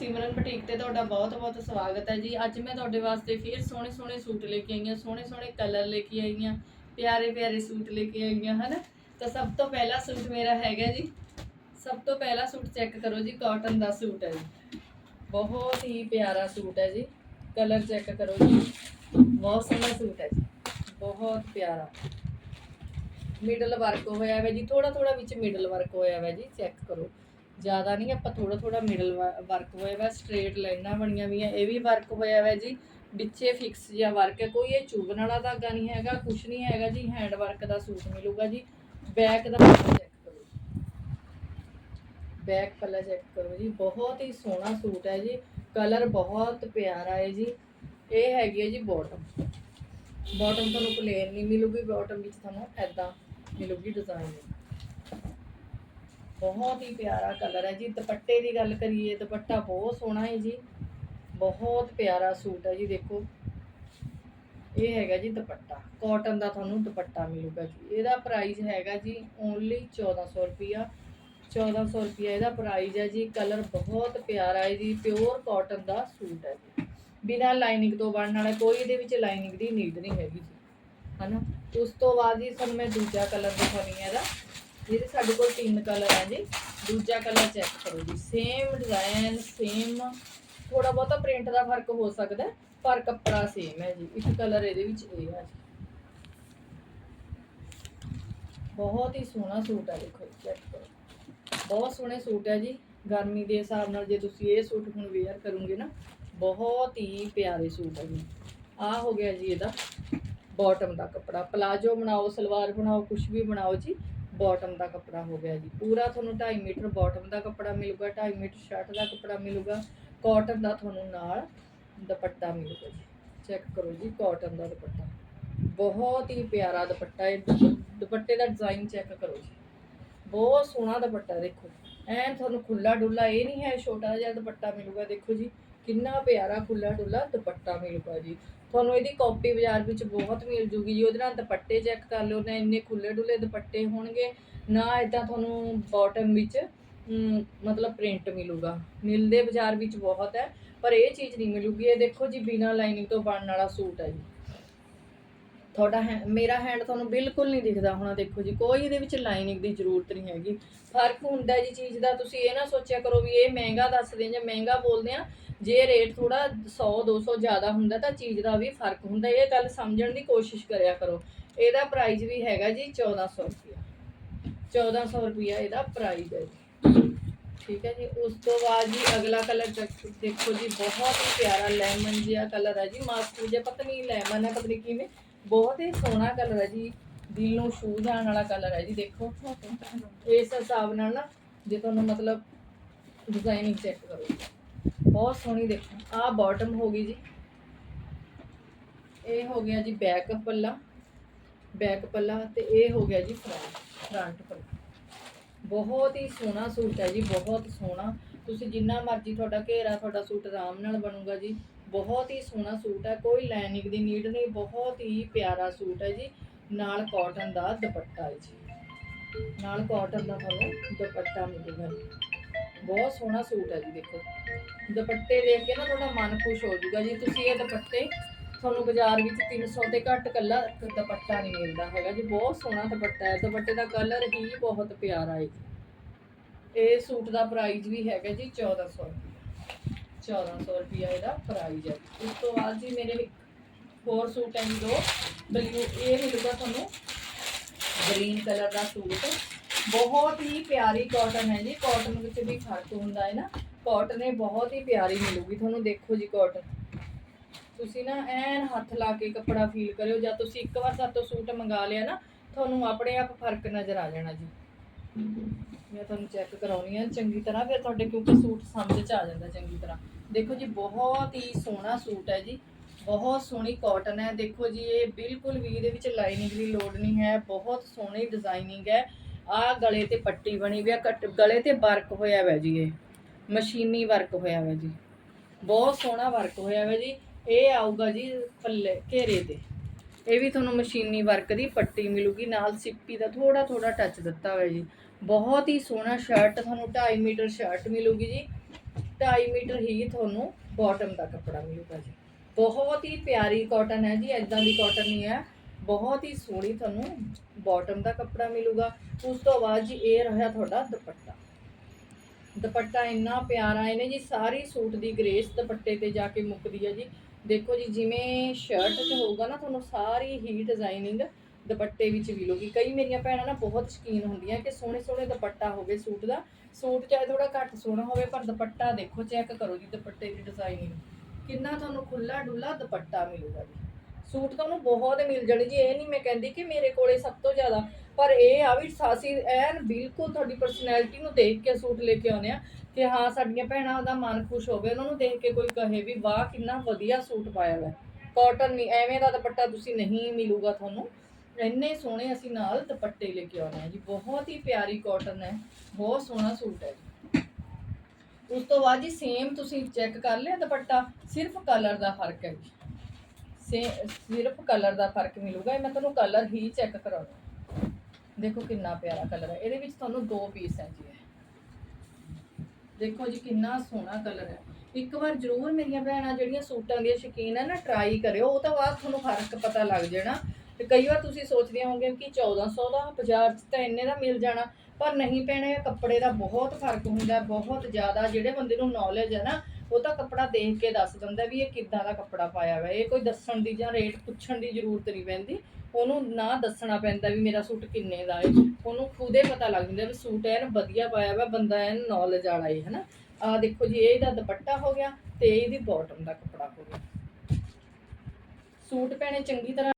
ਸਿਮਰਨ boutique ਤੇ ਤੁਹਾਡਾ ਬਹੁਤ-ਬਹੁਤ ਸਵਾਗਤ ਹੈ ਜੀ। ਅੱਜ ਮੈਂ ਤੁਹਾਡੇ ਵਾਸਤੇ ਫੇਰ ਸੋਹਣੇ-ਸੋਹਣੇ ਸੂਟ ਲੈ ਕੇ ਆਈ ਹਾਂ ਸੋਹਣੇ-ਸੋਹਣੇ ਕਲਰ ਲੈ ਕੇ ਆਈ ਹਾਂ ਪਿਆਰੇ-ਪਿਆਰੇ ਸੂਟ ਲੈ ਕੇ ਆਈ ਹਾਂ, ਹਨਾ? ਤਾਂ ਸਭ ਤੋਂ ਪਹਿਲਾ ਸੂਟ ਮੇਰਾ ਹੈਗਾ ਜੀ। ਸਭ ਤੋਂ ਪਹਿਲਾ ਸੂਟ ਚੈੱਕ ਕਰੋ ਜੀ, ਕਾਟਨ ਦਾ ਸੂਟ ਹੈ ਜੀ। ਬਹੁਤ ਹੀ ਪਿਆਰਾ ਸੂਟ ਹੈ ਜੀ। ਕਲਰ ਚੈੱਕ ਕਰੋ ਜੀ। ਬਹੁਤ ਸੋਹਣਾ ਸੂਟ ਹੈ ਜੀ। ਬਹੁਤ ਪਿਆਰਾ। ਮਿਡਲ ਵਰਕ ਹੋਇਆ ਹੈ ਜੀ ਥੋੜਾ ਥੋੜਾ ਵਿੱਚ ਮਿਡਲ ਵਰਕ ਹੋਇਆ ਹੈ ਜੀ, ਚੈੱਕ ਕਰੋ। ਜ਼ਿਆਦਾ ਨਹੀਂ, ਆਪਾਂ ਥੋੜਾ ਥੋੜਾ ਮਿਡਲ ਵਰਕ ਹੋਇਆ ਵਾ ਸਟ੍ਰੇਟ ਲਾਈਨਾਂ ਬਣੀਆਂ ਵੀ ਇਹ ਵੀ ਵਰਕ ਹੋਇਆ ਵਾ ਜੀ। ਵਿੱਚੇ ਫਿਕਸ ਜਿਹਾ ਵਰਕ ਹੈ, ਕੋਈ ਇਹ ਚੁਭਣ ਵਾਲਾ ਧਾਗਾ ਨਹੀਂ ਹੈਗਾ ਕੁਝ ਨਹੀਂ ਹੈਗਾ ਜੀ ਹੈਂਡ ਵਰਕ ਦਾ ਸੂਟ ਮਿਲੂਗਾ ਜੀ। ਬੈਕ ਦਾ ਚੈੱਕ ਕਰੋ। ਬੈਕ ਪੱਲਾ ਚੈੱਕ ਕਰੋ ਜੀ, ਬਹੁਤ ਹੀ ਸੋਹਣਾ ਸੂਟ ਹੈ ਜੀ ਕਲਰ ਬਹੁਤ ਪਿਆਰਾ ਹੈ ਜੀ। ਇਹ ਹੈਗੀ ਹੈ ਜੀ ਬਾਟਮ ਬਾਟਮ ਤੁਹਾਨੂੰ ਪਲੇਨ ਨਹੀਂ ਮਿਲੂਗੀ ਬਾਟਮ ਵਿੱਚ ਤੁਹਾਨੂੰ ਐਦਾਂ ਮਿਲੂਗੀ ਡਿਜ਼ਾਈਨ ਬਹੁਤ ਹੀ ਪਿਆਰਾ ਕਲਰ ਹੈ ਜੀ। ਦੁਪੱਟੇ ਦੀ ਗੱਲ ਕਰੀਏ, ਦੁਪੱਟਾ ਬਹੁਤ ਸੋਹਣਾ ਹੈ ਜੀ। ਬਹੁਤ ਪਿਆਰਾ ਸੂਟ ਹੈ ਜੀ, ਦੇਖੋ। ਇਹ ਹੈਗਾ ਜੀ ਦੁਪੱਟਾ। ਕਾਟਨ ਦਾ ਤੁਹਾਨੂੰ ਦੁਪੱਟਾ ਮਿਲੂਗਾ ਜੀ। ਇਹਦਾ ਪ੍ਰਾਈਸ ਹੈਗਾ ਜੀ ਓਨਲੀ 1400 ਰੁਪਿਆ 1400 ਰੁਪਿਆ ਇਹਦਾ ਪ੍ਰਾਈਸ ਹੈ ਜੀ। ਕਲਰ ਬਹੁਤ ਪਿਆਰਾ ਹੈ ਜੀ। ਪਿਓਰ ਕਾਟਨ ਦਾ ਸੂਟ ਹੈ ਜੀ। ਬਿਨਾਂ ਲਾਈਨਿੰਗ ਤੋਂ ਬਣਨ ਵਾਲਾ, ਕੋਈ ਇਹਦੇ ਵਿੱਚ ਲਾਈਨਿੰਗ ਦੀ ਨੀਡ ਨਹੀਂ ਹੈਗੀ ਜੀ। ਹਨਾ? ਉਸ ਤੋਂ ਬਾਅਦ ਜੀ ਤੁਹਾਨੂੰ ਮੈਂ ਦੂਜਾ ਕਲਰ ਦਿਖਾਉਣੀ ਹੈ ਇਹਦਾ। ਜਿਹਦੇ ਸਾਡੇ ਕੋਲ ਤਿੰਨ ਕਲਰ ਹੈ ਜੀ। ਦੂਜਾ ਕਲਰ ਚੈੱਕ ਕਰੋ ਜੀ। ਸੇਮ ਡਿਜ਼ਾਈਨ ਸੇਮ ਥੋੜਾ ਬਹੁਤਾ ਪ੍ਰਿੰਟ ਦਾ ਫ਼ਰਕ ਹੋ ਸਕਦਾ ਪਰ ਕੱਪੜਾ ਸੇਮ ਹੈ ਜੀ। ਇੱਕ ਕਲਰ ਇਹਦੇ ਵਿੱਚ ਇਹ ਆ ਜੀ। ਬਹੁਤ ਹੀ ਸੋਹਣਾ ਸੂਟ ਹੈ ਦੇਖੋ ਚੈੱਕ ਕਰੋ। ਬਹੁਤ ਸੋਹਣੇ ਸੂਟ ਹੈ ਜੀ। ਗਰਮੀ ਦੇ ਹਿਸਾਬ ਨਾਲ ਜੇ ਤੁਸੀਂ ਇਹ ਸੂਟ ਹੁਣ ਵੇਅਰ ਕਰੋਗੇ ਨਾ, ਬਹੁਤ ਹੀ ਪਿਆਰੇ ਸੂਟ ਹੈ ਜੀ। ਆ ਹੋ ਗਿਆ ਜੀ ਇਹਦਾ ਬਾਟਮ ਦਾ ਕੱਪੜਾ। ਪਲਾਜੋ ਬਣਾਓ, ਸਲਵਾਰ ਬਣਾਓ ਕੁਝ ਵੀ ਬਣਾਓ ਜੀ। ਬਾਟਮ ਦਾ ਕੱਪੜਾ ਹੋ ਗਿਆ ਜੀ। ਪੂਰਾ ਤੁਹਾਨੂੰ 2.5 ਮੀਟਰ ਬਾਟਮ ਦਾ ਕੱਪੜਾ ਮਿਲੂਗਾ 2.5 ਮੀਟਰ ਸ਼ਰਟ ਦਾ ਕੱਪੜਾ ਮਿਲੂਗਾ ਕਾਟਨ ਦਾ ਤੁਹਾਨੂੰ ਨਾਲ ਦੁਪੱਟਾ ਮਿਲੂਗਾ ਜੀ। ਚੈੱਕ ਕਰੋ ਜੀ ਕਾਟਨ ਦਾ ਦੁਪੱਟਾ। ਬਹੁਤ ਹੀ ਪਿਆਰਾ ਦੁਪੱਟਾ ਹੈ ਦੁਪੱਟੇ ਦਾ ਡਿਜ਼ਾਈਨ ਚੈੱਕ ਕਰੋ ਜੀ। ਬਹੁਤ ਸੋਹਣਾ ਦੁਪੱਟਾ ਦੇਖੋ। ਐਨ ਤੁਹਾਨੂੰ ਖੁੱਲਾ ਡੁੱਲਾ ਇਹ ਨਹੀਂ ਹੈ ਛੋਟਾ ਜਿਹਾ ਦੁਪੱਟਾ ਮਿਲੂਗਾ, ਦੇਖੋ ਜੀ। ਕਿੰਨਾ ਪਿਆਰਾ ਖੁੱਲਾ ਡੁੱਲਾ ਦੁਪੱਟਾ ਮਿਲੂਗਾ ਜੀ। ਤੁਹਾਨੂੰ ਇਹਦੀ ਕਾਪੀ ਬਾਜ਼ਾਰ ਵਿੱਚ ਬਹੁਤ ਮਿਲ ਜੂਗੀ ਜੀ। ਉਹਦੇ ਨਾਲ ਦੁਪੱਟੇ ਚੈੱਕ ਕਰ ਲਓ, ਨਾ ਇੰਨੇ ਖੁੱਲੇ ਡੁੱਲੇ ਦੁਪੱਟੇ ਹੋਣਗੇ, ਨਾ ਇਦਾਂ ਤੁਹਾਨੂੰ ਬਾਟਮ ਵਿੱਚ ਮਤਲਬ ਪ੍ਰਿੰਟ ਮਿਲੂਗਾ। ਮਿਲਦੇ ਬਾਜ਼ਾਰ ਵਿੱਚ ਬਹੁਤ ਹੈ, ਪਰ ਇਹ ਚੀਜ਼ ਨਹੀਂ ਮਿਲੂਗੀ। ਇਹ ਦੇਖੋ ਜੀ, ਬਿਨਾ ਲਾਈਨਿੰਗ ਤੋਂ ਬਣਨ ਵਾਲਾ ਸੂਟ ਹੈ ਜੀ। ਤੁਹਾਡਾ ਹੈ ਮੇਰਾ ਹੈਂਡ ਤੁਹਾਨੂੰ ਬਿਲਕੁਲ ਨਹੀਂ ਦਿਖਦਾ ਹੋਣਾ, ਦੇਖੋ ਜੀ, ਕੋਈ ਇਹਦੇ ਵਿੱਚ ਲਾਈਨਿੰਗ ਦੀ ਜ਼ਰੂਰਤ ਨਹੀਂ ਹੈਗੀ। ਫ਼ਰਕ ਹੁੰਦਾ ਜੀ ਚੀਜ਼ ਦਾ, ਤੁਸੀਂ ਇਹ ਨਾ ਸੋਚਿਆ ਕਰੋ ਵੀ ਇਹ ਮਹਿੰਗਾ ਦੱਸਦੇ ਜਾਂ ਮਹਿੰਗਾ ਬੋਲਦੇ ਆ, ਜੇ ਰੇਟ ਥੋੜਾ 100 200 ਜ਼ਿਆਦਾ ਹੁੰਦਾ ਤਾਂ ਚੀਜ਼ ਦਾ ਵੀ ਫ਼ਰਕ ਹੁੰਦਾ, ਇਹ ਗੱਲ ਸਮਝਣ ਦੀ ਕੋਸ਼ਿਸ਼ ਕਰਿਆ ਕਰੋ। ਇਹਦਾ ਪ੍ਰਾਈਸ ਵੀ ਹੈਗਾ ਜੀ 1400 ਰੁਪਿਆ 1400 ਰੁਪਿਆ ਇਹਦਾ ਪ੍ਰਾਈਸ ਹੈ ਜੀ। ਠੀਕ ਹੈ ਜੀ, ਉਸ ਤੋਂ ਬਾਅਦ ਜੀ ਅਗਲਾ ਕਲਰ ਦੇਖੋ ਜੀ, ਬਹੁਤ ਹੀ ਪਿਆਰਾ ਲੈਮਨ ਜਿਹਾ ਕਲਰ ਹੈ ਜੀ, ਮਾਸਟਰ ਜਿਹਾ ਪਤਾ ਨਹੀਂ ਲੈਮਨ ਹੈ ਪਤਾ ਨਹੀਂ ਕਿਵੇਂ। ਬਹੁਤ ਹੀ ਸੋਹਣਾ ਕਲਰ ਹੈ ਜੀ। ਦਿਲ ਨੂੰ ਛੂ ਜਾਣ ਵਾਲਾ ਕਲਰ ਹੈ ਜੀ, ਦੇਖੋ। ਇਸ ਹਿਸਾਬ ਨਾਲ ਨਾ, ਜੇ ਤੁਹਾਨੂੰ ਮਤਲਬ ਡਿਜ਼ਾਈਨਿੰਗ ਚੈੱਕ ਕਰੋ। ਬਹੁਤ ਸੋਹਣੀ ਦੇਖੋ। ਆਹ ਬਾਟਮ ਹੋ ਗਈ ਜੀ। ਇਹ ਹੋ ਗਿਆ ਜੀ ਬੈਕ ਪੱਲਾ। ਬੈਕ ਪੱਲਾ ਤੇ ਇਹ ਹੋ ਗਿਆ ਜੀ ਫਰੰਟ ਫਰੰਟ ਪੱਲਾ। ਬਹੁਤ ਹੀ ਸੋਹਣਾ ਸੂਟ ਹੈ ਜੀ, ਬਹੁਤ ਸੋਹਣਾ। ਤੁਸੀਂ ਜਿੰਨਾ ਮਰਜ਼ੀ ਤੁਹਾਡਾ ਘੇਰਾ, ਤੁਹਾਡਾ ਸੂਟ ਆਰਾਮ ਨਾਲ ਬਣੂਗਾ ਜੀ। ਬਹੁਤ ਹੀ ਸੋਹਣਾ ਸੂਟ ਹੈ, ਕੋਈ ਲਾਈਨਿੰਗ ਦੀ ਨੀਡ ਨਹੀਂ, ਬਹੁਤ ਹੀ ਪਿਆਰਾ ਸੂਟ ਹੈ ਜੀ। ਨਾਲ ਕਾਟਨ ਦਾ ਦੁਪੱਟਾ ਹੈ ਜੀ। ਨਾਲ ਕਾਟਨ ਦਾ ਤੁਹਾਨੂੰ ਦੁਪੱਟਾ ਮਿਲੇਗਾ ਜੀ। ਬਹੁਤ ਸੋਹਣਾ ਸੂਟ ਹੈ ਜੀ, ਦੇਖੋ। ਦੁਪੱਟੇ ਦੇਖ ਕੇ ਨਾ ਤੁਹਾਡਾ ਮਨ ਖੁਸ਼ ਹੋ ਜਾਊਗਾ ਜੀ। ਤੁਸੀਂ ਇਹ ਦੁਪੱਟੇ ਤੁਹਾਨੂੰ ਬਾਜ਼ਾਰ ਵਿੱਚ 300 ਤੇ ਘੱਟ ਕੱਲਾ ਦੁਪੱਟਾ ਨਹੀਂ ਮਿਲਦਾ ਹੈਗਾ ਜੀ। ਬਹੁਤ ਸੋਹਣਾ ਦੁਪੱਟਾ ਹੈ। ਦੁਪੱਟੇ ਦਾ ਕਲਰ ਹੀ ਬਹੁਤ ਪਿਆਰਾ ਹੈ ਜੀ। ਇਹ ਸੂਟ ਦਾ ਪ੍ਰਾਈਸ ਵੀ ਹੈਗਾ ਜੀ 1400 1400 ਰੁਪਿਆ ਇਹਦਾ ਪ੍ਰਾਈਸ ਹੈ। ਉਸ ਤੋਂ ਬਾਅਦ ਜੀ ਮੇਰੇ ਹੋਰ ਸੂਟ ਹੈ ਜੀ ਦੋ। ਬਲੂ, ਇਹ ਮਿਲੂਗਾ ਤੁਹਾਨੂੰ। ਗ੍ਰੀਨ ਕਲਰ ਦਾ ਸੂਟ। ਬਹੁਤ ਹੀ ਪਿਆਰੀ ਕਾਟਨ ਹੈ ਜੀ। ਕਾਟਨ ਵਿੱਚ ਵੀ ਫ਼ਰਕ ਹੁੰਦਾ ਹੈ ਨਾ। ਕਾਟਨ ਇਹ ਬਹੁਤ ਹੀ ਪਿਆਰੀ ਮਿਲੂਗੀ। ਤੁਹਾਨੂੰ ਦੇਖੋ ਜੀ ਕਾਟਨ ਤੁਸੀਂ ਨਾ ਐਨ ਹੱਥ ਲਾ ਕੇ ਕੱਪੜਾ ਫੀਲ ਕਰਿਓ। ਜਾਂ ਤੁਸੀਂ ਇੱਕ ਵਾਰ ਸਾਤੋਂ ਸੂਟ ਮੰਗਾ ਲਿਆ ਨਾ, ਤੁਹਾਨੂੰ ਆਪਣੇ ਆਪ ਫ਼ਰਕ ਨਜ਼ਰ ਆ ਜਾਣਾ ਜੀ। ਮੈਂ ਤੁਹਾਨੂੰ ਚੈੱਕ ਕਰਾਉਣੀ ਆ, ਚੰਗੀ ਤਰ੍ਹਾਂ ਫਿਰ ਤੁਹਾਡੇ ਕਿਉਂਕਿ ਸੂਟ ਸਮਝ ਚ ਆ ਜਾਂਦਾ ਚੰਗੀ ਤਰ੍ਹਾਂ। ਦੇਖੋ ਜੀ, ਬਹੁਤ ਹੀ ਸੋਹਣਾ ਸੂਟ ਹੈ ਜੀ, ਬਹੁਤ ਸੋਹਣੀ ਕਾਟਨ ਹੈ। ਦੇਖੋ ਜੀ, ਇਹ ਬਿਲਕੁਲ ਵੀ ਇਹਦੇ ਵਿੱਚ ਲਾਈਨਿੰਗ ਦੀ ਲੋੜ ਨਹੀਂ ਹੈ, ਬਹੁਤ ਸੋਹਣੀ ਡਿਜ਼ਾਈਨਿੰਗ ਹੈ। ਆ ਗਲੇ ਤੇ ਪੱਟੀ ਬਣੀ ਹੋਈ ਆ ਕੱਟ ਗਲੇ ਤੇ ਵਰਕ ਹੋਇਆ ਹੋਇਆ ਜੀ ਇਹ। ਮਸ਼ੀਨੀ ਵਰਕ ਹੋਇਆ ਹੋਇਆ ਜੀ। ਬਹੁਤ ਸੋਹਣਾ ਵਰਕ ਹੋਇਆ ਹੋਇਆ ਜੀ। ਇਹ ਆਊਗਾ ਜੀ ਪੱਲੇ ਘੇਰੇ ਤੇ। ਇਹ ਵੀ ਤੁਹਾਨੂੰ ਮਸ਼ੀਨੀ ਵਰਕ ਦੀ ਪੱਟੀ ਮਿਲੂਗੀ, ਨਾਲ ਸਿੱਪੀ ਦਾ ਥੋੜਾ ਥੋੜਾ ਟੱਚ ਦਿੱਤਾ ਹੋਇਆ ਜੀ। ਬਹੁਤ ਹੀ ਸੋਹਣਾ ਸ਼ਰਟ ਤੁਹਾਨੂੰ 2.5 ਮੀਟਰ ਸ਼ਰਟ ਮਿਲੂਗੀ ਜੀ। 2.5 ਮੀਟਰ ਹੀ ਤੁਹਾਨੂੰ ਬਾਟਮ ਦਾ ਕੱਪੜਾ ਮਿਲੂਗਾ ਜੀ। ਬਹੁਤ ਹੀ ਪਿਆਰੀ ਕਾਟਨ ਹੈ ਜੀ ਐਦਾਂ ਦੀ ਕਾਟਨ ਨਹੀਂ ਹੈ। ਬਹੁਤ ਹੀ ਸੋਹਣੀ ਤੁਹਾਨੂੰ ਬਾਟਮ ਦਾ ਕੱਪੜਾ ਮਿਲੂਗਾ। ਉਸ ਤੋਂ ਬਾਅਦ ਜੀ ਇਹ ਰਿਹਾ ਤੁਹਾਡਾ ਦੁਪੱਟਾ। ਦੁਪੱਟਾ ਇੰਨਾ ਪਿਆਰਾ ਇਹਨੇ ਜੀ, ਸਾਰੀ ਸੂਟ ਦੀ ਗ੍ਰੇਸ ਦੁਪੱਟੇ ਤੇ ਜਾ ਕੇ ਮੁੱਕਦੀ ਹੈ ਜੀ। ਦੇਖੋ ਜੀ, ਜਿਵੇਂ ਸ਼ਰਟ 'ਚ ਹੋਊਗਾ ਨਾ ਤੁਹਾਨੂੰ ਸਾਰੀ ਹੀ ਡਿਜ਼ਾਈਨਿੰਗ ਦੁਪੱਟੇ ਵਿੱਚ ਮਿਲੂਗੀ। ਕਈ ਮੇਰੀਆਂ ਭੈਣਾਂ ਨਾ ਬਹੁਤ ਸ਼ਕੀਨ ਹੁੰਦੀਆਂ ਕਿ ਸੋਹਣੇ ਸੋਹਣੇ ਦੁਪੱਟਾ ਹੋਵੇ ਸੂਟ ਦਾ। ਸੂਟ ਚਾਹੇ ਥੋੜਾ ਘੱਟ ਸੋਹਣਾ ਹੋਵੇ, ਪਰ ਦੁਪੱਟਾ ਦੇਖੋ, ਚੈੱਕ ਕਰੋ ਜੀ, ਦੁਪੱਟੇ ਦੀ ਡਿਜ਼ਾਈਨਿੰਗ ਕਿੰਨਾ ਤੁਹਾਨੂੰ ਖੁੱਲਾ ਡੁੱਲਾ ਦੁਪੱਟਾ ਮਿਲੂਗਾ ਜੀ। ਸੂਟ ਤੁਹਾਨੂੰ ਬਹੁਤ ਮਿਲ ਜਾਣੇ ਜੀ, ਇਹ ਨਹੀਂ ਮੈਂ ਕਹਿੰਦੀ ਕਿ ਮੇਰੇ ਕੋਲੇ ਸਭ ਤੋਂ ਜ਼ਿਆਦਾ। ਪਰ ਇਹ ਆ ਵੀ ਸਾਸੀ ਐਨ ਬਿਲਕੁਲ ਤੁਹਾਡੀ ਪਰਸਨੈਲਿਟੀ ਨੂੰ ਦੇਖ ਕੇ ਸੂਟ ਲੈ ਕੇ ਆਉਂਦੇ ਆ ਕਿ ਹਾਂ, ਸਾਡੀਆਂ ਭੈਣਾਂ ਦਾ ਮਨ ਖੁਸ਼ ਹੋਵੇ, ਉਹਨਾਂ ਨੂੰ ਦੇਖ ਕੇ ਕੋਈ ਕਹੇ ਵੀ ਵਾਹ, ਕਿੰਨਾ ਵਧੀਆ ਸੂਟ ਪਾਇਆ ਹੋਇਆ ਕਾਟਨ ਨਹੀਂ ਐਵੇਂ ਦਾ ਦੁਪੱਟਾ ਤੁਸੀਂ ਨਹੀਂ ਮਿਲੂਗਾ ਤੁਹਾਨੂੰ। ਇੰਨੇ ਸੋਹਣੇ ਅਸੀਂ ਨਾਲ ਦੁਪੱਟੇ ਲੈ ਕੇ ਆਉਣੇ ਆ ਜੀ, ਬਹੁਤ ਹੀ ਪਿਆਰੀ ਕਾਟਨ ਹੈ, ਬਹੁਤ ਸੋਹਣਾ ਸੂਟ ਹੈ ਜੀ। ਉਸ ਤੋਂ ਬਾਅਦ ਜੀ ਸੇਮ ਤੁਸੀਂ ਚੈੱਕ ਕਰ ਲਿਆ ਦੁਪੱਟਾ, ਸਿਰਫ ਕਲਰ ਦਾ ਫ਼ਰਕ ਹੈ ਜੀ। ਸੇ ਸਿਰਫ ਕਲਰ ਦਾ ਫ਼ਰਕ ਮਿਲੂਗਾ, ਇਹ ਮੈਂ ਤੁਹਾਨੂੰ ਕਲਰ ਹੀ ਚੈੱਕ ਕਰਾਉਣਾ ਦੇਖੋ ਕਿੰਨਾ ਪਿਆਰਾ ਕਲਰ ਹੈ। ਇਹਦੇ ਵਿੱਚ ਤੁਹਾਨੂੰ ਦੋ ਪੀਸ ਹੈ ਜੀ ਇਹ। ਦੇਖੋ ਜੀ, ਕਿੰਨਾ ਸੋਹਣਾ ਕਲਰ ਹੈ। ਇੱਕ ਵਾਰ ਜ਼ਰੂਰ ਮੇਰੀਆਂ ਭੈਣਾਂ ਜਿਹੜੀਆਂ ਸੂਟਾਂ ਦੀਆਂ ਸ਼ੌਕੀਨ ਹੈ ਨਾ ਟਰਾਈ ਕਰਿਓ। ਉਹ ਤੋਂ ਬਾਅਦ ਤੁਹਾਨੂੰ ਫ਼ਰਕ ਪਤਾ ਲੱਗ ਜਾਣਾ। ਤੇ ਕਈ ਵਾਰ ਤੁਸੀਂ ਸੋਚਦੇ ਹੋਵੋਗੇ ਕਿ 1400 ਦਾ ਬਾਜ਼ਾਰ 'ਚ ਤਾਂ ਇੰਨੇ ਦਾ ਮਿਲ ਜਾਣਾ। ਪਰ ਨਹੀਂ ਪੈਣਾ ਕੱਪੜੇ ਦਾ ਬਹੁਤ ਫ਼ਰਕ ਹੁੰਦਾ, ਬਹੁਤ ਜ਼ਿਆਦਾ। ਜਿਹੜੇ ਬੰਦੇ ਨੂੰ ਨੌਲੇਜ ਹੈ ਨਾ ਉਹ ਤਾਂ ਕੱਪੜਾ ਦੇਖ ਕੇ ਦੱਸ ਦਿੰਦਾ ਵੀ ਇਹ ਕਿੱਦਾਂ ਦਾ ਕੱਪੜਾ ਪਾਇਆ ਹੋਇਆ ਇਹ ਕੋਈ ਦੱਸਣ ਦੀ ਜਾਂ ਰੇਟ ਪੁੱਛਣ ਦੀ ਜ਼ਰੂਰਤ ਨਹੀਂ ਪੈਂਦੀ। ਉਹਨੂੰ ਨਾ ਦੱਸਣਾ ਪੈਂਦਾ ਵੀ ਮੇਰਾ ਸੂਟ ਕਿੰਨੇ ਦਾ ਹੈ ਉਹਨੂੰ ਖੁਦੇ ਪਤਾ ਲੱਗ ਜਾਂਦਾ ਵੀ ਸੂਟ ਐਨ ਵਧੀਆ ਪਾਇਆ ਹੋਇਆ ਬੰਦਾ ਐਨ ਨੌਲੇਜ ਵਾਲਾ ਹੈ ਹਨਾ। ਆ ਦੇਖੋ ਜੀ, ਇਹ ਇਹਦਾ ਦੁਪੱਟਾ ਹੋ ਗਿਆ ਤੇ ਇਹਦੀ ਬਾਟਮ ਦਾ ਕੱਪੜਾ ਹੋ ਗਿਆ। ਸੂਟ ਪੈਣੇ ਚੰਗੀ ਤਰ੍ਹਾਂ